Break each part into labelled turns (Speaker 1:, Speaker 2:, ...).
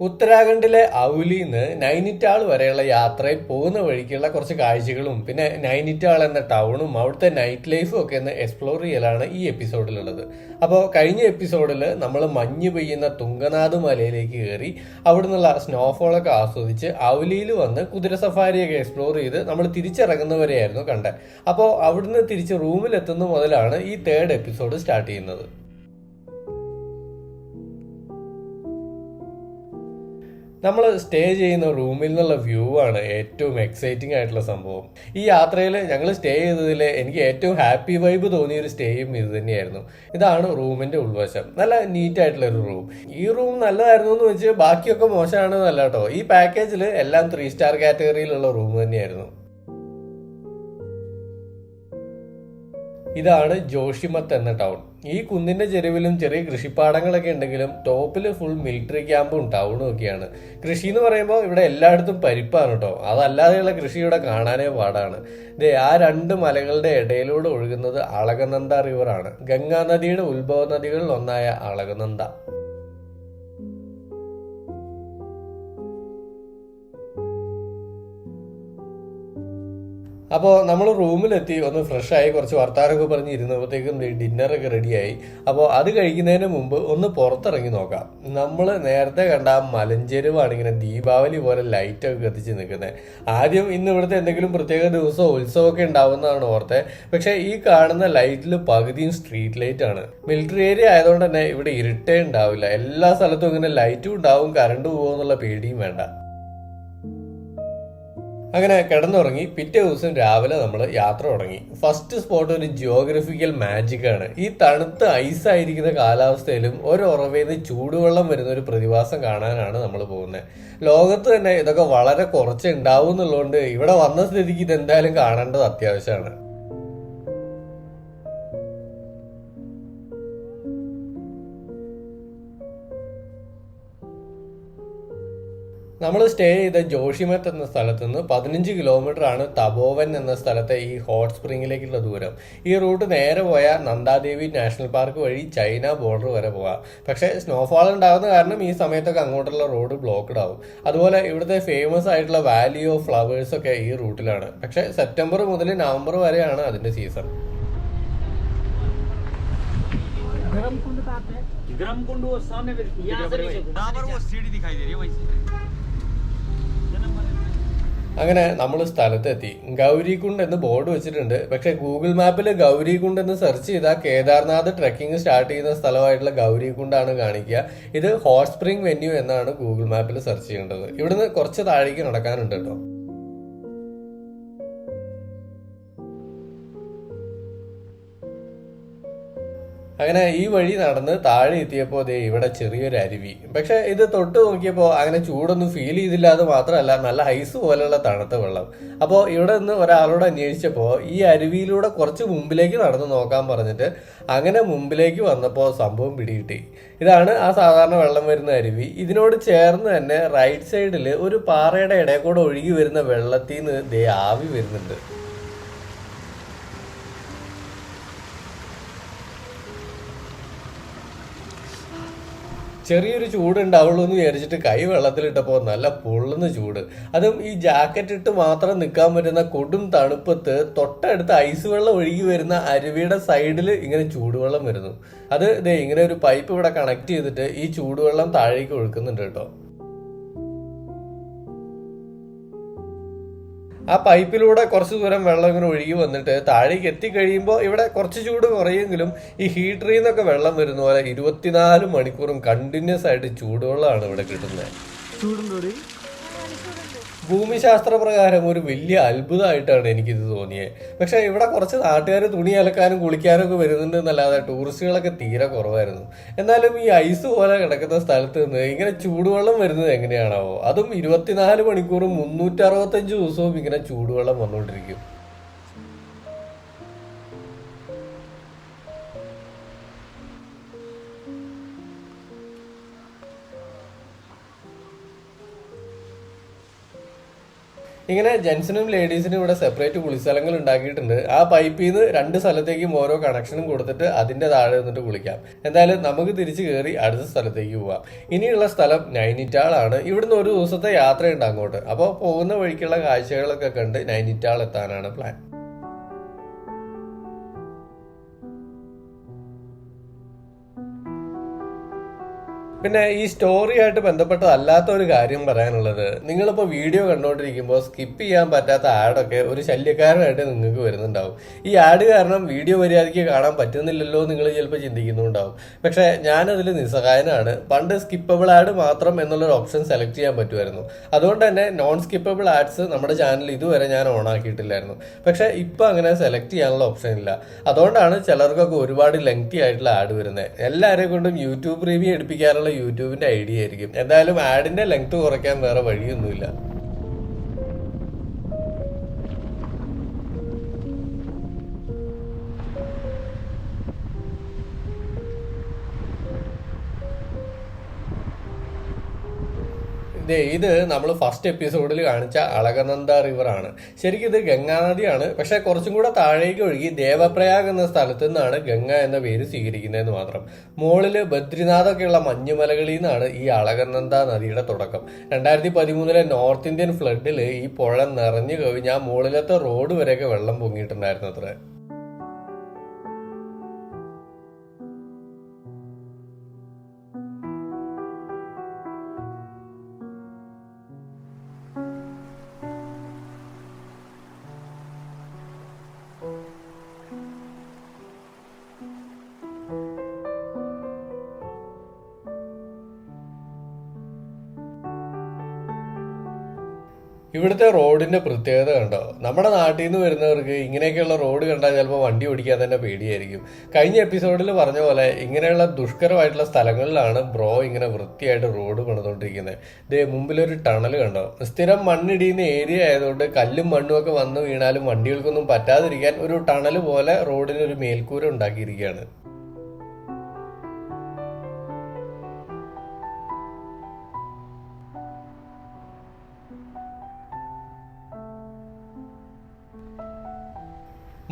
Speaker 1: ഉത്തരാഖണ്ഡിലെ ഔലിന്ന് നൈനിറ്റാൾ വരെയുള്ള യാത്രയിൽ പോകുന്ന വഴിക്കുള്ള കുറച്ച് കാഴ്ചകളും പിന്നെ നൈനിറ്റാൾ എന്ന ടൗണും അവിടുത്തെ നൈറ്റ് ലൈഫും ഒക്കെ ഒന്ന് എക്സ്പ്ലോർ ചെയ്യലാണ് ഈ എപ്പിസോഡിലുള്ളത് അപ്പോൾ കഴിഞ്ഞ എപ്പിസോഡിൽ നമ്മൾ മഞ്ഞ് പെയ്യുന്ന തുങ്കനാഥ് മലയിലേക്ക് കയറി അവിടെ നിന്നുള്ള സ്നോഫോളൊക്കെ ആസ്വദിച്ച് ഔലിയിൽ വന്ന് കുതിര സഫാരിയൊക്കെ എക്സ്പ്ലോർ ചെയ്ത് നമ്മൾ തിരിച്ചിറങ്ങുന്നവരെയായിരുന്നു കണ്ടത്. അപ്പോൾ അവിടുന്ന് തിരിച്ച് റൂമിലെത്തുന്ന മുതലാണ് ഈ തേർഡ് എപ്പിസോഡ് സ്റ്റാർട്ട് ചെയ്യുന്നത്. നമ്മൾ സ്റ്റേ ചെയ്യുന്ന റൂമിൽ നിന്നുള്ള വ്യൂ ആണ് ഏറ്റവും എക്സൈറ്റിംഗ് ആയിട്ടുള്ള സംഭവം. ഈ യാത്രയിൽ ഞങ്ങൾ സ്റ്റേ ചെയ്തതിൽ എനിക്ക് ഏറ്റവും ഹാപ്പി വൈബ് തോന്നിയ ഒരു സ്റ്റേയും ഇത് തന്നെയായിരുന്നു. ഇതാണ് റൂമിന്റെ ഉൾവശം. നല്ല നീറ്റ് ആയിട്ടുള്ള ഒരു റൂം ഈ റൂം നല്ലതായിരുന്നു എന്ന് വെച്ച് ബാക്കിയൊക്കെ മോശമാണെന്നല്ല കേട്ടോ. ഈ പാക്കേജിൽ എല്ലാം ത്രീ സ്റ്റാർ കാറ്റഗറിയിലുള്ള റൂം തന്നെയായിരുന്നു. ഇതാണ് ജോഷിമത്ത് എന്ന ടൗൺ. ഈ കുന്നിന്റെ ചെരുവിലും ചെറിയ കൃഷിപ്പാടങ്ങളൊക്കെ ഉണ്ടെങ്കിലും ടോപ്പിൽ ഫുൾ മിലിറ്ററി ക്യാമ്പും ടൗണും ഒക്കെയാണ്. കൃഷി എന്ന് പറയുമ്പോൾ ഇവിടെ എല്ലായിടത്തും പരിപ്പാണ് കേട്ടോ അതല്ലാതെയുള്ള കൃഷി ഇവിടെ കാണാനേ പാടാണ്. ദേ ആ രണ്ട് മലകളുടെ ഇടയിലൂടെ ഒഴുകുന്നത് അളകനന്ദ റിവറാണ് ഗംഗാ നദിയുടെ ഉത്ഭവ നദികളിൽ ഒന്നായ അളകനന്ദ. അപ്പോൾ നമ്മൾ റൂമിലെത്തി ഒന്ന് ഫ്രഷ് ആയി കുറച്ച് വർത്താനമൊക്കെ പറഞ്ഞ് ഇരുന്നപ്പോഴത്തേക്കും ഡിന്നറൊക്കെ റെഡിയായി. അപ്പോൾ അത് കഴിക്കുന്നതിന് മുമ്പ് ഒന്ന് പുറത്തിറങ്ങി നോക്കാം. നമ്മൾ നേരത്തെ കണ്ട ആ മലഞ്ചെരുവാണ് ഇങ്ങനെ ദീപാവലി പോലെ ലൈറ്റൊക്കെ കത്തിച്ച് നിൽക്കുന്നത് ആദ്യം ഇന്ന് ഇവിടുത്തെ എന്തെങ്കിലും പ്രത്യേക ദിവസമോ ഉത്സവമൊക്കെ ഉണ്ടാവുന്നതാണ് ഓർത്തെ. പക്ഷേ ഈ കാണുന്ന ലൈറ്റിൽ പകുതിയും സ്ട്രീറ്റ് ലൈറ്റ് ആണ്. മിലിറ്ററി ഏരിയ ആയതുകൊണ്ട് തന്നെ ഇവിടെ ഇരുട്ടേ ഉണ്ടാവില്ല. എല്ലാ സ്ഥലത്തും ഇങ്ങനെ ലൈറ്റും ഉണ്ടാവും കറണ്ട് പോകുമെന്നുള്ള പേടിയും വേണ്ട. അങ്ങനെ കിടന്നുറങ്ങി പിറ്റേ ദിവസം രാവിലെ നമ്മൾ യാത്ര തുടങ്ങി. ഫസ്റ്റ് സ്പോട്ട് ഒരു ജിയോഗ്രഫിക്കൽ മാജിക് ആണ്. ഈ തണുത്ത ഐസായിരിക്കുന്ന കാലാവസ്ഥയിലും ഒരു ഉറവയിൽ നിന്ന് ചൂടുവെള്ളം വരുന്ന ഒരു പ്രതിഭാസം കാണാനാണ് നമ്മൾ പോകുന്നത് ലോകത്ത് തന്നെ ഇതൊക്കെ വളരെ കുറച്ച് ഉണ്ടാവും എന്നുള്ളതുകൊണ്ട് ഇവിടെ വന്ന സ്ഥിതിക്ക് ഇതെന്തായാലും കാണേണ്ടത് അത്യാവശ്യമാണ്. നമ്മൾ സ്റ്റേ ചെയ്ത ജോഷിമത്ത് എന്ന സ്ഥലത്ത് നിന്ന് പതിനഞ്ച് കിലോമീറ്റർ ആണ് തപോവൻ എന്ന സ്ഥലത്തെ ഈ ഹോട്ട് സ്പ്രിങ്ങിലേക്കുള്ള ദൂരം ഈ റൂട്ട് നേരെ പോയാൽ നന്ദാദേവി നാഷണൽ പാർക്ക് വഴി ചൈന ബോർഡർ വരെ പോകാം പക്ഷേ സ്നോഫാൾ ഉണ്ടാകുന്ന കാരണം ഈ സമയത്തൊക്കെ അങ്ങോട്ടുള്ള റോഡ് ബ്ലോക്ക്ഡ് ആവും അതുപോലെ ഇവിടുത്തെ ഫേമസ് ആയിട്ടുള്ള വാലി ഓഫ് ഫ്ലവേഴ്സ് ഒക്കെ ഈ റൂട്ടിലാണ് പക്ഷേ സെപ്റ്റംബർ മുതൽ നവംബർ വരെയാണ് അതിന്റെ സീസൺ
Speaker 2: गरम कुंड कहाँ पे है?
Speaker 3: गरम कुंड वो सामने पे
Speaker 2: यहाँ से नीचे को।
Speaker 3: यहाँ पर वो सीढ़ी दिखाई दे रही है वहीं से जन्म वाले
Speaker 1: അങ്ങനെ നമ്മൾ സ്ഥലത്തെത്തി. ഗൗരികുണ്ട് എന്ന് ബോർഡ് വെച്ചിട്ടുണ്ട്. പക്ഷെ ഗൂഗിൾ മാപ്പിൽ ഗൗരികുണ്ട് എന്ന് സെർച്ച് ചെയ്താൽ കേദാർനാഥ് ട്രെക്കിംഗ് സ്റ്റാർട്ട് ചെയ്യുന്ന സ്ഥലമായിട്ടുള്ള ഗൗരികുണ്ടാണ് കാണിക്കുക. ഇത് ഹോട്ട് സ്പ്രിംഗ് വെന്യൂ എന്നാണ് ഗൂഗിൾ മാപ്പിൽ സെർച്ച് ചെയ്യേണ്ടത്. ഇവിടുന്ന് കുറച്ച് താഴേക്ക് നടക്കാനുണ്ട് കേട്ടോ. അങ്ങനെ ഈ വഴി നടന്ന് താഴെ എത്തിയപ്പോൾ ദേ ഇവിടെ ചെറിയൊരു അരുവി. പക്ഷെ ഇത് തൊട്ട് നോക്കിയപ്പോൾ അങ്ങനെ ചൂടൊന്നും ഫീൽ ചെയ്തില്ല. അത് മാത്രമല്ല നല്ല ഐസ് പോലെയുള്ള തണുത്ത വെള്ളം. അപ്പോൾ ഇവിടെ നിന്ന് ഒരാളോട് അന്വേഷിച്ചപ്പോൾ ഈ അരുവിയിലൂടെ കുറച്ച് മുമ്പിലേക്ക് നടന്ന് നോക്കാൻ പറഞ്ഞിട്ട് അങ്ങനെ മുമ്പിലേക്ക് വന്നപ്പോൾ സംഭവം പിടികിട്ടി. ഇതാണ് ആ സാധാരണ വെള്ളം വരുന്ന അരുവി. ഇതിനോട് ചേർന്ന് തന്നെ റൈറ്റ് സൈഡിൽ ഒരു പാറയുടെ ഇടയിൽ കൂടെ ഒഴുകി വരുന്ന വെള്ളത്തിൽ നിന്ന് ദേ ആവി വരുന്നുണ്ട്. ചെറിയൊരു ചൂട് ഉണ്ടാവുള്ളൂ എന്ന് വിചാരിച്ചിട്ട് കൈ വെള്ളത്തിലിട്ടപ്പോൾ നല്ല പൊള്ളുന്ന ചൂട്. അതും ഈ ജാക്കറ്റ് ഇട്ട് മാത്രം നിൽക്കാൻ പറ്റുന്ന കൊടും തണുപ്പത്ത് തൊട്ടടുത്ത് ഐസ് വെള്ളം ഒഴുകി വരുന്ന അരുവിയുടെ സൈഡിൽ ഇങ്ങനെ ചൂടുവെള്ളം വരുന്നു. അത് ഇങ്ങനെ ഒരു പൈപ്പ് ഇവിടെ കണക്ട് ചെയ്തിട്ട് ഈ ചൂടുവെള്ളം താഴേക്ക് ഒഴുക്കുന്നുണ്ട് കേട്ടോ. ആ പൈപ്പിലൂടെ കുറച്ച് ദൂരം വെള്ളം ഇങ്ങനെ ഒഴുകി വന്നിട്ട് താഴേക്ക് എത്തിക്കഴിയുമ്പോൾ ഇവിടെ കുറച്ച് ചൂട് കുറയെങ്കിലും ഈ ഹീറ്ററിൽ നിന്നൊക്കെ വെള്ളം വരുന്ന പോലെ ഇരുപത്തിനാല് മണിക്കൂറും കണ്ടിന്യൂസ് ആയിട്ട് ചൂടുവെള്ളമാണ് ഇവിടെ കിട്ടുന്നത്. ഭൂമിശാസ്ത്ര പ്രകാരം ഒരു വലിയ അത്ഭുതമായിട്ടാണ് എനിക്കിത് തോന്നിയത് പക്ഷെ ഇവിടെ കുറച്ച് നാട്ടുകാർ തുണി അലക്കാനും കുളിക്കാനും ഒക്കെ വരുന്നുണ്ട് എന്നല്ലാതെ ടൂറിസ്റ്റുകളൊക്കെ തീരെ കുറവായിരുന്നു. എന്നാലും ഈ ഐസ് പോലെ കിടക്കുന്ന സ്ഥലത്ത് നിന്ന് ഇങ്ങനെ ചൂടുവെള്ളം വരുന്നത് എങ്ങനെയാണാവോ? അതും ഇരുപത്തിനാല് മണിക്കൂറും മുന്നൂറ്റി അറുപത്തഞ്ച് ദിവസവും ഇങ്ങനെ ചൂടുവെള്ളം വന്നുകൊണ്ടിരിക്കും. ഇങ്ങനെ ജെൻസിനും ലേഡീസിനും ഇവിടെ സെപ്പറേറ്റ് കുളിസ്ഥലങ്ങൾ ഉണ്ടാക്കിയിട്ടുണ്ട്. ആ പൈപ്പിൽ നിന്ന് രണ്ട് സ്ഥലത്തേക്കും ഓരോ കണക്ഷനും കൊടുത്തിട്ട് അതിന്റെ താഴെ നിന്നിട്ട് കുളിക്കാം. എന്തായാലും നമുക്ക് തിരിച്ചു കയറി അടുത്ത സ്ഥലത്തേക്ക് പോവാം. ഇനിയുള്ള സ്ഥലം നൈനിറ്റാളാണ്. ഇവിടുന്ന് ഒരു ദിവസത്തെ യാത്രയുണ്ട് അങ്ങോട്ട്. അപ്പോൾ പോകുന്ന വഴിക്കുള്ള കാഴ്ചകളൊക്കെ കണ്ട് നൈനിറ്റാൾ എത്താനാണ് പ്ലാൻ പിന്നെ ഈ സ്റ്റോറിയായിട്ട് ബന്ധപ്പെട്ട അല്ലാത്ത ഒരു കാര്യം പറയാനുള്ളത്. നിങ്ങളിപ്പോൾ വീഡിയോ കണ്ടുകൊണ്ടിരിക്കുമ്പോൾ സ്കിപ്പ് ചെയ്യാൻ പറ്റാത്ത ആഡൊക്കെ ഒരു ശല്യക്കാരനായിട്ട് നിങ്ങൾക്ക് വരുന്നുണ്ടാവും. ഈ ആഡ് കാരണം വീഡിയോ മര്യാദയ്ക്ക് കാണാൻ പറ്റുന്നില്ലല്ലോ നിങ്ങൾ ചിലപ്പോൾ ചിന്തിക്കുന്നുണ്ടാവും. പക്ഷേ ഞാനതിൽ നിസ്സഹായനാണ്. പണ്ട് സ്കിപ്പബിൾ ആഡ് മാത്രം എന്നുള്ളൊരു ഓപ്ഷൻ സെലക്ട് ചെയ്യാൻ പറ്റുമായിരുന്നു. അതുകൊണ്ട് തന്നെ നോൺ സ്കിപ്പബിൾ ആഡ്സ് നമ്മുടെ ചാനൽ ഇതുവരെ ഞാൻ ഓൺ ആക്കിയിട്ടില്ലായിരുന്നു. പക്ഷേ ഇപ്പം അങ്ങനെ സെലക്ട് ചെയ്യാനുള്ള ഓപ്ഷൻ ഇല്ല. അതുകൊണ്ടാണ് ചിലർക്കൊക്കെ ഒരുപാട് ലെങ്തി ആയിട്ടുള്ള ആഡ് വരുന്നത്. എല്ലാവരെയും കൊണ്ടും യൂട്യൂബ് റിവ്യൂ എടുപ്പിക്കാനുള്ള യൂട്യൂബിന്റെ ഐഡിയ ആയിരിക്കും. എന്തായാലും ആഡിന്റെ ലെങ്ത് കുറയ്ക്കാൻ വേറെ വഴിയൊന്നുമില്ല. ഇത് നമ്മൾ ഫസ്റ്റ് എപ്പിസോഡിൽ കാണിച്ച അളകനന്ദ റിവർ ആണ്. ശരിക്കും ഇത് ഗംഗാനദിയാണ് പക്ഷെ കുറച്ചും കൂടെ താഴേക്ക് ഒഴുകി ദേവപ്രയാഗ് എന്ന സ്ഥലത്തു നിന്നാണ് ഗംഗ എന്ന പേര് സ്വീകരിക്കുന്നതെന്ന് മാത്രം. മുകളിൽ ബദ്രിനാഥൊക്കെയുള്ള മഞ്ഞുമലകളിൽ നിന്നാണ് ഈ അളകനന്ദ നദിയുടെ തുടക്കം. രണ്ടായിരത്തി പതിമൂന്നിലെ നോർത്ത് ഇന്ത്യൻ ഫ്ലഡിൽ ഈ പുഴ നിറഞ്ഞു കവിഞ്ഞ് ആ മുകളിലത്തെ റോഡ് വരെയൊക്കെ വെള്ളം പൊങ്ങിയിട്ടുണ്ടായിരുന്നു അത്ര ഇവിടുത്തെ റോഡിന്റെ പ്രത്യേകത കണ്ടോ? നമ്മുടെ നാട്ടിൽ നിന്ന് വരുന്നവർക്ക് ഇങ്ങനെയൊക്കെയുള്ള റോഡ് കണ്ടാൽ ചിലപ്പോൾ വണ്ടി ഓടിക്കാൻ തന്നെ പേടിയായിരിക്കും. കഴിഞ്ഞ എപ്പിസോഡിൽ പറഞ്ഞ പോലെ ഇങ്ങനെയുള്ള ദുഷ്കരമായിട്ടുള്ള സ്ഥലങ്ങളിലാണ് ബ്രോ ഇങ്ങനെ വൃത്തിയായിട്ട് റോഡ് പണിതുകൊണ്ടിരിക്കുന്നത് ഇതേ മുമ്പിലൊരു ടണൽ കണ്ടോ? സ്ഥിരം മണ്ണിടിയുന്ന ഏരിയ ആയതുകൊണ്ട് കല്ലും മണ്ണും ഒക്കെ വന്നു വീണാലും വണ്ടികൾക്കൊന്നും പറ്റാതിരിക്കാൻ ഒരു ടണൽ പോലെ റോഡിന് ഒരു മേൽക്കൂര ഉണ്ടാക്കിയിരിക്കുകയാണ്.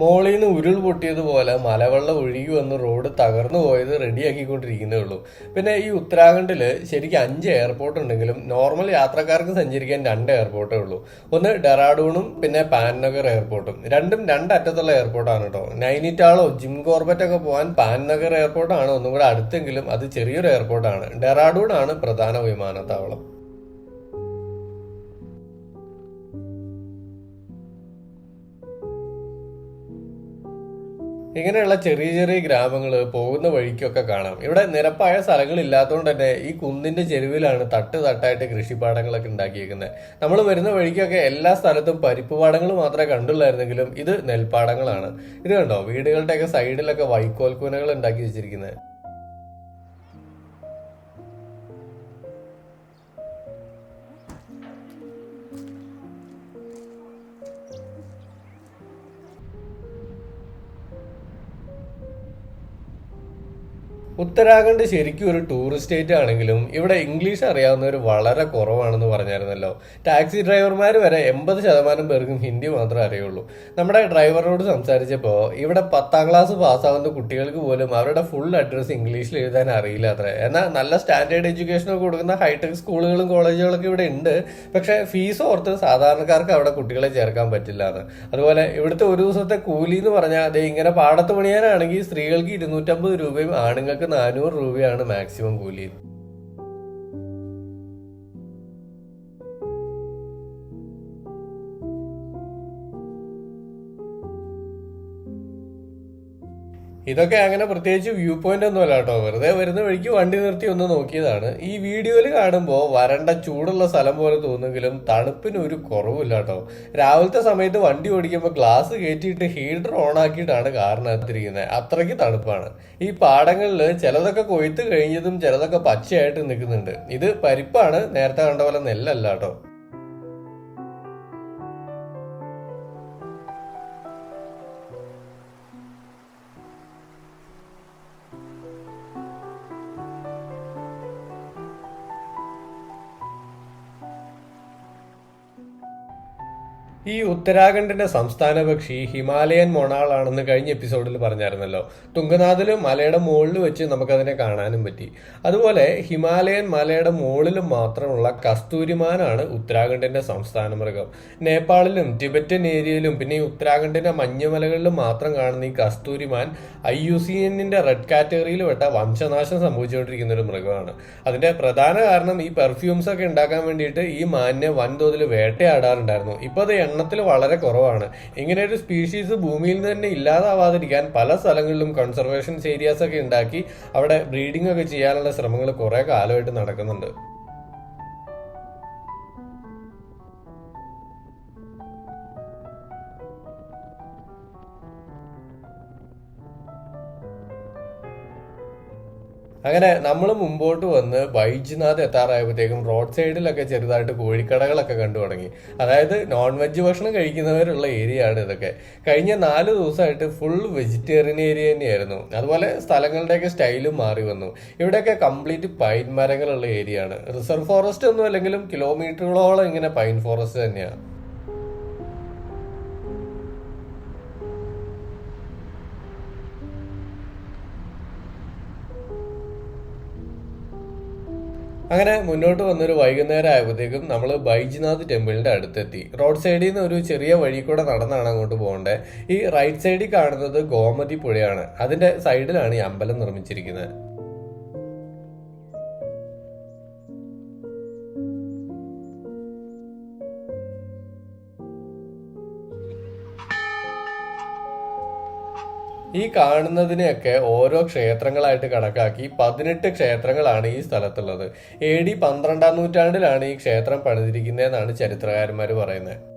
Speaker 1: മോളിൽ നിന്ന് ഉരുൾ പൊട്ടിയതുപോലെ മലവെള്ളം ഒഴുകി വന്ന് റോഡ് തകർന്നു പോയത് റെഡിയാക്കിക്കൊണ്ടിരിക്കുന്നേ ഉള്ളൂ. പിന്നെ ഈ ഉത്തരാഖണ്ഡിൽ ശരിക്കും അഞ്ച് എയർപോർട്ട് ഉണ്ടെങ്കിലും നോർമൽ യാത്രക്കാർക്ക് സഞ്ചരിക്കാൻ രണ്ട് എയർപോർട്ടേ ഉള്ളൂ. ഒന്ന് ഡെറാഡൂണും പിന്നെ പാൻനഗർ എയർപോർട്ടും രണ്ടും രണ്ടറ്റത്തുള്ള എയർപോർട്ടാണ് കേട്ടോ നൈനിറ്റാളോ ജിം കോർബറ്റ് ഒക്കെ പോകാൻ പാൻനഗർ എയർപോർട്ടാണ് ഒന്നും കൂടെ അടുത്തെങ്കിലും അത് ചെറിയൊരു എയർപോർട്ടാണ് ഡെറാഡൂൺ ആണ് പ്രധാന വിമാനത്താവളം. ഇങ്ങനെയുള്ള ചെറിയ ചെറിയ ഗ്രാമങ്ങൾ പോകുന്ന വഴിക്കൊക്കെ കാണാം. ഇവിടെ നിരപ്പായ സ്ഥലങ്ങൾ ഇല്ലാത്തതുകൊണ്ട് തന്നെ ഈ കുന്നിന്റെ ചെരുവിലാണ് തട്ട് തട്ടായിട്ട് കൃഷിപ്പാടങ്ങളൊക്കെ ഉണ്ടാക്കിയിരിക്കുന്നത് നമ്മൾ വരുന്ന വഴിക്കൊക്കെ എല്ലാ സ്ഥലത്തും പരിപ്പ് പാടങ്ങൾ മാത്രമേ കണ്ടുള്ളായിരുന്നെങ്കിലും ഇത് നെൽപ്പാടങ്ങളാണ്. ഇത് കണ്ടോ? വീടുകളുടെയൊക്കെ സൈഡിലൊക്കെ വൈക്കോൽ ഉണ്ടാക്കി വെച്ചിരിക്കുന്നത്. ഉത്തരാഖണ്ഡ് ശരിക്കും ഒരു ടൂറിസ്റ്റ് സ്റ്റേറ്റ് ആണെങ്കിലും ഇവിടെ ഇംഗ്ലീഷ് അറിയാവുന്നവർ വളരെ കുറവാണെന്ന് പറഞ്ഞായിരുന്നല്ലോ. ടാക്സി ഡ്രൈവർമാർ വരെ എൺപത് ശതമാനം പേർക്കും ഹിന്ദി മാത്രമേ അറിയുള്ളൂ. നമ്മുടെ ഡ്രൈവറോട് സംസാരിച്ചപ്പോൾ ഇവിടെ പത്താം ക്ലാസ് പാസ്സാവുന്ന കുട്ടികൾക്ക് പോലും അവരുടെ ഫുൾ അഡ്രസ്സ് ഇംഗ്ലീഷിൽ എഴുതാൻ അറിയില്ല അത്രേ. എന്നാൽ നല്ല സ്റ്റാൻഡേർഡ് എഡ്യൂക്കേഷൻ ഒക്കെ കൊടുക്കുന്ന ഹൈടെക് സ്കൂളുകളും കോളേജുകളൊക്കെ ഇവിടെ ഉണ്ട്. പക്ഷേ ഫീസ് ഓർത്ത് സാധാരണക്കാർക്ക് അവിടെ കുട്ടികളെ ചേർക്കാൻ പറ്റില്ല എന്ന്. അതുപോലെ ഇവിടുത്തെ ഒരു ദിവസത്തെ കൂലി എന്ന് പറഞ്ഞാൽ അതേ ഇങ്ങനെ പാടത്ത് പണിയാനാണെങ്കിൽ സ്ത്രീകൾക്ക് ഇരുന്നൂറ്റമ്പത് രൂപയും ആണുങ്ങൾക്ക് നാനൂറ് രൂപയാണ് മാക്സിമം കൂലി. ഇതൊക്കെ അങ്ങനെ പ്രത്യേകിച്ച് വ്യൂ പോയിന്റ് ഒന്നും അല്ല കേട്ടോ. വെറുതെ വരുന്ന വഴിക്ക് വണ്ടി നിർത്തി ഒന്ന് നോക്കിയതാണ്. ഈ വീഡിയോയിൽ കാണുമ്പോൾ വരണ്ട ചൂടുള്ള സ്ഥലം പോലെ തോന്നുമെങ്കിലും തണുപ്പിന് ഒരു കുറവില്ല കേട്ടോ. രാവിലത്തെ സമയത്ത് വണ്ടി ഓടിക്കുമ്പോൾ ഗ്ലാസ് കയറ്റിയിട്ട് ഹീറ്റർ ഓൺ ആക്കിയിട്ടാണ് കാറിനകത്തിരിക്കുന്നത് അത്രയ്ക്ക് തണുപ്പാണ്. ഈ പാടങ്ങളിൽ ചിലതൊക്കെ കൊയ്ത്ത് കഴിഞ്ഞതും ചിലതൊക്കെ പച്ചയായിട്ട് നിൽക്കുന്നുണ്ട്. ഇത് പരിപ്പാണ് നേരത്തെ കണ്ട പോലെ നെല്ലല്ല കേട്ടോ. ഈ ഉത്തരാഖണ്ഡിന്റെ സംസ്ഥാന പക്ഷി ഹിമാലയൻ മൊണാളാണെന്ന് കഴിഞ്ഞ എപ്പിസോഡിൽ പറഞ്ഞായിരുന്നല്ലോ. തുങ്കനാഥിൽ മലയുടെ മുകളിൽ വെച്ച് നമുക്കതിനെ കാണാനും പറ്റി. അതുപോലെ ഹിമാലയൻ മലയുടെ മുകളിൽ മാത്രമുള്ള കസ്തൂരിമാനാണ് ഉത്തരാഖണ്ഡിന്റെ സംസ്ഥാന മൃഗം. നേപ്പാളിലും ടിബറ്റൻ ഏരിയയിലും പിന്നെ ഈ ഉത്തരാഖണ്ഡിന്റെ മഞ്ഞുമലകളിലും മാത്രം കാണുന്ന ഈ കസ്തൂരിമാൻ ഐ യു സി എന്നിന്റെ റെഡ് കാറ്റഗറിയിൽ പെട്ട വംശനാശം സംഭവിച്ചുകൊണ്ടിരിക്കുന്ന ഒരു മൃഗമാണ്. അതിന്റെ പ്രധാന കാരണം ഈ പെർഫ്യൂംസ് ഒക്കെ ഉണ്ടാക്കാൻ വേണ്ടിയിട്ട് ഈ മാനിനെ വൻതോതിൽ വേട്ടയാടാറുണ്ടായിരുന്നു. ഇപ്പൊ അത് എണ്ണത്തിൽ വളരെ കുറവാണ്. ഇങ്ങനെ ഒരു സ്പീഷീസ് ഭൂമിയിൽ തന്നെ ഇല്ലാതാവാതിരിക്കാൻ പല സ്ഥലങ്ങളിലും കൺസർവേഷൻസ് ഏരിയാസ് ഒക്കെ ഉണ്ടാക്കി അവിടെ ബ്രീഡിംഗ് ഒക്കെ ചെയ്യാനുള്ള ശ്രമങ്ങൾ കുറെ കാലമായിട്ട് നടക്കുന്നുണ്ട്. അങ്ങനെ നമ്മൾ മുമ്പോട്ട് വന്ന് ബൈജ്നാഥ് എത്താറായപ്പോഴത്തേക്കും റോഡ് സൈഡിലൊക്കെ ചെറുതായിട്ട് കോഴിക്കടകളൊക്കെ കണ്ടു തുടങ്ങി. അതായത് നോൺ വെജ് ഭക്ഷണം കഴിക്കുന്നവരുള്ള ഏരിയ ആണ് ഇതൊക്കെ. കഴിഞ്ഞ നാല് ദിവസമായിട്ട് ഫുൾ വെജിറ്റേറിയൻ ഏരിയ തന്നെയായിരുന്നു. അതുപോലെ സ്ഥലങ്ങളുടെയൊക്കെ സ്റ്റൈലും മാറി വന്നു. ഇവിടെയൊക്കെ കംപ്ലീറ്റ് പൈൻ മരങ്ങളുള്ള ഏരിയ ആണ് റിസർവ് ഫോറസ്റ്റ് ഒന്നും അല്ലെങ്കിലും കിലോമീറ്ററുകളോളം ഇങ്ങനെ പൈൻ ഫോറസ്റ്റ് തന്നെയാണ് അങ്ങനെ മുന്നോട്ട് വന്നൊരു വൈകുന്നേരം ആയപ്പോഴത്തേക്കും നമ്മൾ ബൈജിനാഥ് ടെമ്പിളിന്റെ അടുത്തെത്തി. റോഡ് സൈഡിൽ നിന്ന് ഒരു ചെറിയ വഴി കൂടെ നടന്നാണ് അങ്ങോട്ട് പോകേണ്ടത് ഈ റൈറ്റ് സൈഡിൽ കാണുന്നത് ഗോമതി പുഴയാണ്. അതിന്റെ സൈഡിലാണ് ഈ അമ്പലം നിർമ്മിച്ചിരിക്കുന്നത്. ഈ കാണുന്നതിനെയൊക്കെ ഓരോ ക്ഷേത്രങ്ങളായിട്ട് കണക്കാക്കി പതിനെട്ട് ക്ഷേത്രങ്ങളാണ് ഈ സ്ഥലത്തുള്ളത്. എ ഡി പന്ത്രണ്ടാം നൂറ്റാണ്ടിലാണ് ഈ ക്ഷേത്രം പണിതിരിക്കുന്നതെന്നാണ് ചരിത്രകാരന്മാർ പറയുന്നത്.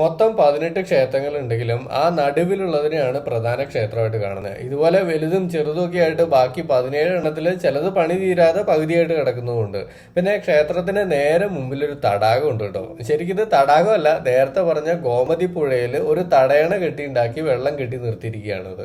Speaker 1: മൊത്തം പതിനെട്ട് ക്ഷേത്രങ്ങൾ ഉണ്ടെങ്കിലും ആ നടുവിലുള്ളതിനെയാണ് പ്രധാന ക്ഷേത്രമായിട്ട് കാണുന്നത്. ഇതുപോലെ വലുതും ചെറുതും ഒക്കെ ആയിട്ട് ബാക്കി പതിനേഴ് എണ്ണത്തിൽ ചിലത് പണി തീരാതെ പകുതിയായിട്ട് കിടക്കുന്നതുകൊണ്ട് പിന്നെ ക്ഷേത്രത്തിന് നേരെ മുമ്പിൽ ഒരു തടാകം ഉണ്ട് കേട്ടോ. ശരിക്കും ഇത് തടാകമല്ല നേരത്തെ പറഞ്ഞ ഗോമതി പുഴയിൽ ഒരു തടയണ കെട്ടി ഉണ്ടാക്കി വെള്ളം കെട്ടി നിർത്തിയിരിക്കുകയാണത്.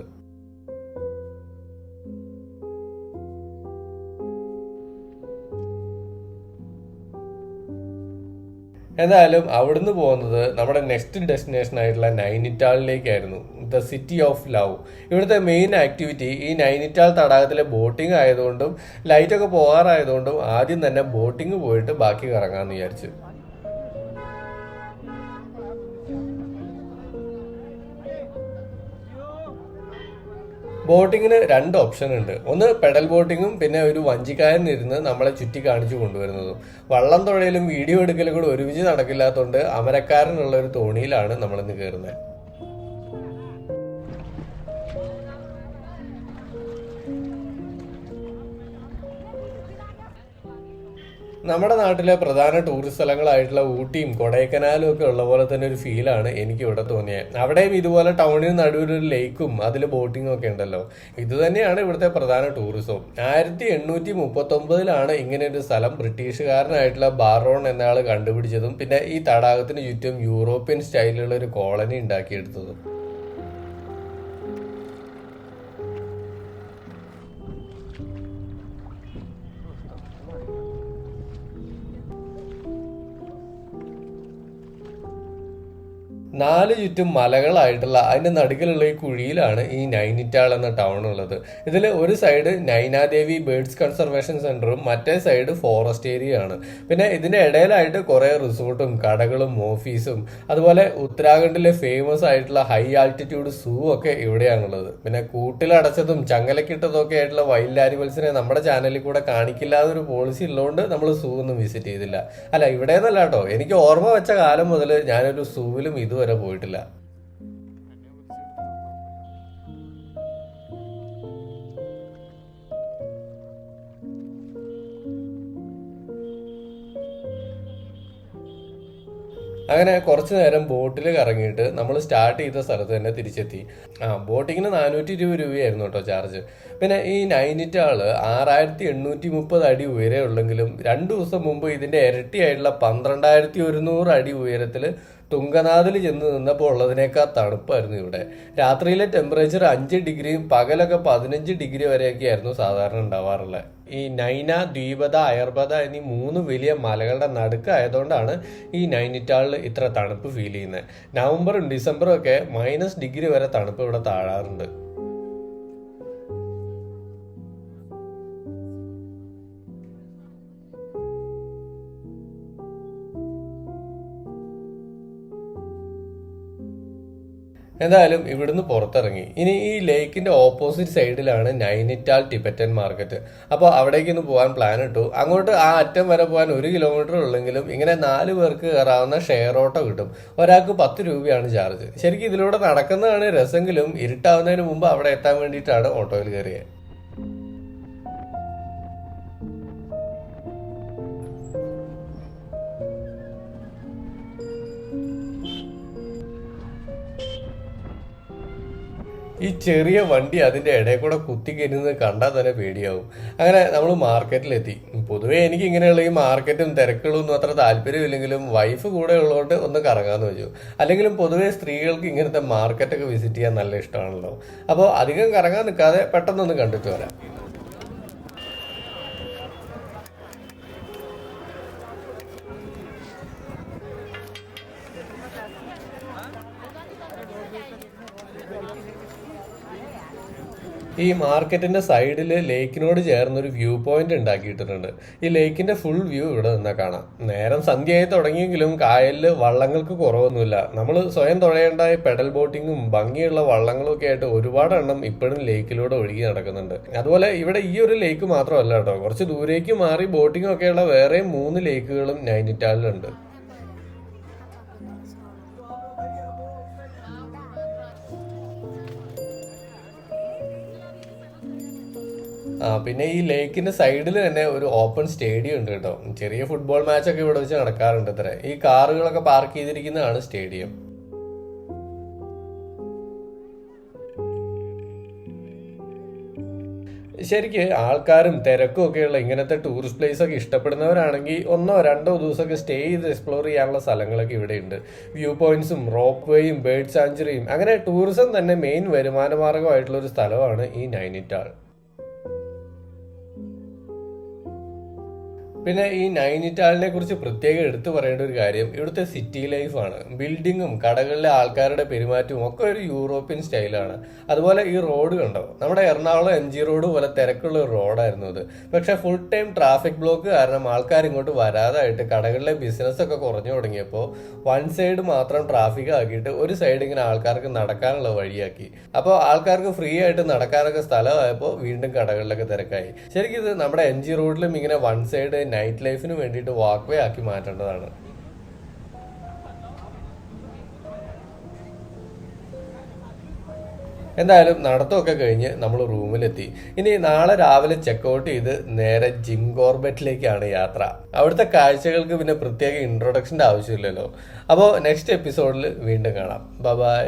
Speaker 1: എന്തായാലും അവിടുന്ന് പോകുന്നത് നമ്മുടെ നെക്സ്റ്റ് ഡെസ്റ്റിനേഷൻ ആയിട്ടുള്ള നൈനിറ്റാളിലേക്കായിരുന്നു. ദ സിറ്റി ഓഫ് ലവ് ഇവിടുത്തെ മെയിൻ ആക്ടിവിറ്റി ഈ നൈനിറ്റാൾ തടാകത്തിലെ ബോട്ടിംഗ് ആയതുകൊണ്ടും ലൈറ്റൊക്കെ പോകാറായതുകൊണ്ടും ആദ്യം തന്നെ ബോട്ടിംഗ് പോയിട്ട് ബാക്കി കറങ്ങാമെന്ന് വിചാരിച്ചു. ബോട്ടിങ്ങിന് രണ്ട് ഓപ്ഷൻ ഉണ്ട്. ഒന്ന് പെഡൽ ബോട്ടിങ്ങും പിന്നെ ഒരു വഞ്ചിക്കാരൻ ഇരുന്ന് നമ്മളെ ചുറ്റി കാണിച്ചു കൊണ്ടുവരുന്നതും. വള്ളം തുഴയിലും വീഡിയോ എടുക്കലും കൂടെ ഒരുമിച്ച് നടക്കില്ലാത്തതുകൊണ്ട് അമരക്കാരനുള്ള ഒരു തോണിയിലാണ് നമ്മളിന്ന് കയറുന്നത് നമ്മുടെ നാട്ടിലെ പ്രധാന ടൂറിസ്റ്റ് സ്ഥലങ്ങളായിട്ടുള്ള ഊട്ടിയും കൊടൈക്കനാലും ഒക്കെ ഉള്ള പോലെ തന്നെ ഒരു ഫീലാണ് എനിക്ക് ഇവിടെ തോന്നിയത് അവിടെയും ഇതുപോലെ ടൗണിന് നടുവിലൊരു ലേക്കും അതിൽ ബോട്ടിങ്ങും ഒക്കെ ഉണ്ടല്ലോ. ഇത് തന്നെയാണ് ഇവിടുത്തെ പ്രധാന ടൂറിസം ആയിരത്തി എണ്ണൂറ്റി മുപ്പത്തി ഒമ്പതിലാണ് ഇങ്ങനെ ഒരു സ്ഥലം ബ്രിട്ടീഷുകാരനായിട്ടുള്ള ബാറോൺ എന്നയാൾ കണ്ടുപിടിച്ചതും പിന്നെ ഈ തടാകത്തിന് ചുറ്റും യൂറോപ്യൻ സ്റ്റൈലിലുള്ള ഒരു കോളനി ഉണ്ടാക്കിയെടുത്തതും. നാല് ചുറ്റും മലകളായിട്ടുള്ള അതിന്റെ നടുക്കിലുള്ള ഈ കുഴിയിലാണ് ഈ നൈനിറ്റാൾ എന്ന ടൗൺ ഉള്ളത്. ഇതിൽ ഒരു സൈഡ് നൈനാദേവി ബേർഡ്സ് കൺസർവേഷൻ സെന്ററും മറ്റേ സൈഡ് ഫോറസ്റ്റ് ഏരിയ ആണ്. പിന്നെ ഇതിന്റെ ഇടയിലായിട്ട് കുറേ റിസോർട്ടും കടകളും ഓഫീസും അതുപോലെ ഉത്തരാഖണ്ഡിലെ ഫേമസ് ആയിട്ടുള്ള ഹൈ ആൾട്ടിറ്റ്യൂഡ് സൂ ഒക്കെ ഇവിടെയാണുള്ളത്. പിന്നെ കൂട്ടിലടച്ചതും ചങ്ങലക്കിട്ടതും ഒക്കെ ആയിട്ടുള്ള വൈൽഡ് ആനിമൽസിനെ നമ്മുടെ ചാനലിൽ കൂടെ കാണിക്കില്ലാതെ ഒരു പോളിസി ഉള്ളതുകൊണ്ട് നമ്മൾ സൂ ഒന്നും വിസിറ്റ് ചെയ്തില്ല. അല്ല ഇവിടെ നിന്നല്ല കേട്ടോ. എനിക്ക് ഓർമ്മ വെച്ച കാലം മുതൽ ഞാനൊരു സൂവിലും ഇതുവരെ പോയിട്ടില്ല. അങ്ങനെ കുറച്ച് നേരം ബോട്ടിൽ കറങ്ങിയിട്ട് നമ്മൾ സ്റ്റാർട്ട് ചെയ്ത സ്ഥലത്ത് തന്നെ തിരിച്ചെത്തി. ആ ബോട്ടിങ്ങിന് നാനൂറ്റി ഇരുപത് രൂപയായിരുന്നു കേട്ടോ ചാർജ്. പിന്നെ ഈ നൈനിറ്റാൾ ആറായിരത്തി എണ്ണൂറ്റി മുപ്പത് അടി ഉയരേ ഉള്ളെങ്കിലും രണ്ടു ദിവസം മുമ്പ് ഇതിന്റെ ഇരട്ടിയായിട്ടുള്ള പന്ത്രണ്ടായിരത്തി ഒരുന്നൂറ് അടി ഉയരത്തിൽ തുങ്കനാഥിൽ ചെന്ന് നിന്നപ്പോൾ ഉള്ളതിനേക്കാൾ തണുപ്പായിരുന്നു ഇവിടെ. രാത്രിയിലെ ടെമ്പറേച്ചർ അഞ്ച് ഡിഗ്രിയും പകലൊക്കെ പതിനഞ്ച് ഡിഗ്രി വരെയൊക്കെ ആയിരുന്നു സാധാരണ ഉണ്ടാവാറുള്ളത് ഈ നൈന ദ്വീപത അയർബത എന്നീ മൂന്ന് വലിയ മലകളുടെ നടുക്കായതുകൊണ്ടാണ് ഈ നൈനിറ്റാളിൽ ഇത്ര തണുപ്പ് ഫീൽ ചെയ്യുന്നത് നവംബറും ഡിസംബറും ഒക്കെ മൈനസ് ഡിഗ്രി വരെ തണുപ്പ് ഇവിടെ താഴാറുണ്ട്. എന്തായാലും ഇവിടുന്ന് പുറത്തിറങ്ങി. ഇനി ഈ ലേക്കിന്റെ ഓപ്പോസിറ്റ് സൈഡിലാണ് നൈനിറ്റാൽ ടിബറ്റൻ മാർക്കറ്റ്. അപ്പോൾ അവിടേക്ക് ഒന്ന് പോകാൻ പ്ലാൻ ഇട്ടു. അങ്ങോട്ട് ആ അറ്റം വരെ പോകാൻ ഒരു കിലോമീറ്റർ ഉള്ളെങ്കിലും ഇങ്ങനെ നാല് പേർക്ക് കയറാവുന്ന ഷെയർ ഓട്ടോ കിട്ടും. ഒരാൾക്ക് പത്ത് രൂപയാണ് ചാർജ് ശരിക്കും ഇതിലൂടെ നടക്കുന്നതാണ് രസമെങ്കിലും ഇരുട്ടാവുന്നതിന് മുമ്പ് അവിടെ എത്താൻ വേണ്ടിയിട്ടാണ് ഓട്ടോയിൽ കയറിയത് ഈ ചെറിയ വണ്ടി അതിന്റെ ഇടയിൽ കൂടെ കുത്തി കയറ്റുന്നത് കണ്ടാൽ തന്നെ പേടിയാവും. അങ്ങനെ നമ്മൾ മാർക്കറ്റിലെത്തി. പൊതുവേ എനിക്ക് ഇങ്ങനെയുള്ള ഈ മാർക്കറ്റും തിരക്കുകളും ഒന്നും അത്ര താല്പര്യമില്ലെങ്കിലും വൈഫ് കൂടെ ഉള്ളതുകൊണ്ട് ഒന്ന് കറങ്ങാമെന്ന് വെച്ചു. അല്ലെങ്കിലും പൊതുവേ സ്ത്രീകൾക്ക് ഇങ്ങനത്തെ മാർക്കറ്റൊക്കെ വിസിറ്റ് ചെയ്യാൻ നല്ല ഇഷ്ടമാണല്ലോ. അപ്പോൾ അധികം കറങ്ങാൻ നിൽക്കാതെ പെട്ടെന്നൊന്ന് കണ്ടിട്ട് വരാം. ഈ മാർക്കറ്റിന്റെ സൈഡിൽ ലേക്കിനോട് ചേർന്ന് ഒരു വ്യൂ പോയിന്റ് ഉണ്ടാക്കിയിട്ടുണ്ട് ഈ ലേക്കിന്റെ ഫുൾ വ്യൂ ഇവിടെ നിന്നാൽ കാണാം. നേരം സന്ധ്യയായി തുടങ്ങിയെങ്കിലും കായലിൽ വള്ളങ്ങൾക്ക് കുറവൊന്നുമില്ല. നമ്മൾ സ്വയം തുഴയേണ്ട പെഡൽ ബോട്ടിങ്ങും ഭംഗിയുള്ള വള്ളങ്ങളും ഒക്കെ ആയിട്ട് ഒരുപാട് എണ്ണം ഇപ്പോഴും ലേക്കിലൂടെ ഒഴുകി നടക്കുന്നുണ്ട്. അതുപോലെ ഇവിടെ ഈ ഒരു ലേക്ക് മാത്രമല്ല കേട്ടോ. കുറച്ച് ദൂരേക്ക് മാറി ബോട്ടിംഗ് ഒക്കെയുള്ള വേറെ മൂന്ന് ലേക്കുകളും നൈനിറ്റാളിലുണ്ട് പിന്നെ ഈ ലേക്കിന്റെ സൈഡിൽ തന്നെ ഒരു ഓപ്പൺ സ്റ്റേഡിയം ഉണ്ട് കേട്ടോ. ചെറിയ ഫുട്ബോൾ മാച്ച് ഒക്കെ ഇവിടെ വെച്ച് നടക്കാറുണ്ട് ഇത്ര ഈ കാറുകളൊക്കെ പാർക്ക് ചെയ്തിരിക്കുന്നതാണ് സ്റ്റേഡിയം. ശരിക്ക് ആൾക്കാരും തിരക്കും ഒക്കെയുള്ള ഇങ്ങനത്തെ ടൂറിസ്റ്റ് പ്ലേസ് ഒക്കെ ഇഷ്ടപ്പെടുന്നവരാണെങ്കിൽ ഒന്നോ രണ്ടോ ദിവസമൊക്കെ സ്റ്റേ ചെയ്ത് എക്സ്പ്ലോർ ചെയ്യാനുള്ള സ്ഥലങ്ങളൊക്കെ ഇവിടെ ഉണ്ട്. വ്യൂ പോയിന്റ്സും റോപ്പ് വേയും ബേർഡ് സാഞ്ചുറിയും അങ്ങനെ ടൂറിസം തന്നെ മെയിൻ വരുമാന മാർഗമായിട്ടുള്ള ഒരു സ്ഥലമാണ് ഈ നൈനിറ്റാൾ. പിന്നെ ഈ നൈനിറ്റാളിനെ കുറിച്ച് പ്രത്യേകം എടുത്തു പറയേണ്ട ഒരു കാര്യം ഇവിടുത്തെ സിറ്റി ലൈഫാണ് ബിൽഡിങ്ങും കടകളിലെ ആൾക്കാരുടെ പെരുമാറ്റവും ഒക്കെ ഒരു യൂറോപ്യൻ സ്റ്റൈലാണ്. അതുപോലെ ഈ റോഡ് കണ്ടോ? നമ്മുടെ എറണാകുളം എം ജി റോഡ് പോലെ തിരക്കുള്ള ഒരു റോഡായിരുന്നു അത്. പക്ഷെ ഫുൾ ടൈം ട്രാഫിക് ബ്ലോക്ക് കാരണം ആൾക്കാർ ഇങ്ങോട്ട് വരാതായിട്ട് കടകളിലെ ബിസിനസ് ഒക്കെ കുറഞ്ഞു തുടങ്ങിയപ്പോൾ വൺ സൈഡ് മാത്രം ട്രാഫിക് ആക്കിയിട്ട് ഒരു സൈഡ് ഇങ്ങനെ ആൾക്കാർക്ക് നടക്കാനുള്ള വഴിയാക്കി. അപ്പോൾ ആൾക്കാർക്ക് ഫ്രീ ആയിട്ട് നടക്കാനൊക്കെ സ്ഥലമായപ്പോൾ വീണ്ടും കടകളിലൊക്കെ തിരക്കായി. ശരിക്കും ഇത് നമ്മുടെ എം ജി റോഡിലും ഇങ്ങനെ വൺ സൈഡ് നൈറ്റ് ലൈഫിന് വേണ്ടിയിട്ട് വാക്ക് വേ ആക്കി മാറ്റേണ്ടതാണ്. എന്തായാലും നടത്തമൊക്കെ കഴിഞ്ഞ് നമ്മൾ റൂമിലെത്തി. ഇനി നാളെ രാവിലെ ചെക്കൗട്ട് ചെയ്ത് നേരെ ജിം കോർബറ്റിലേക്കാണ് യാത്ര. അവിടുത്തെ കാഴ്ചകൾക്ക് പിന്നെ പ്രത്യേക ഇൻട്രൊഡക്ഷന്റെ ആവശ്യമില്ലല്ലോ. അപ്പോൾ നെക്സ്റ്റ് എപ്പിസോഡിൽ വീണ്ടും കാണാം. ബൈ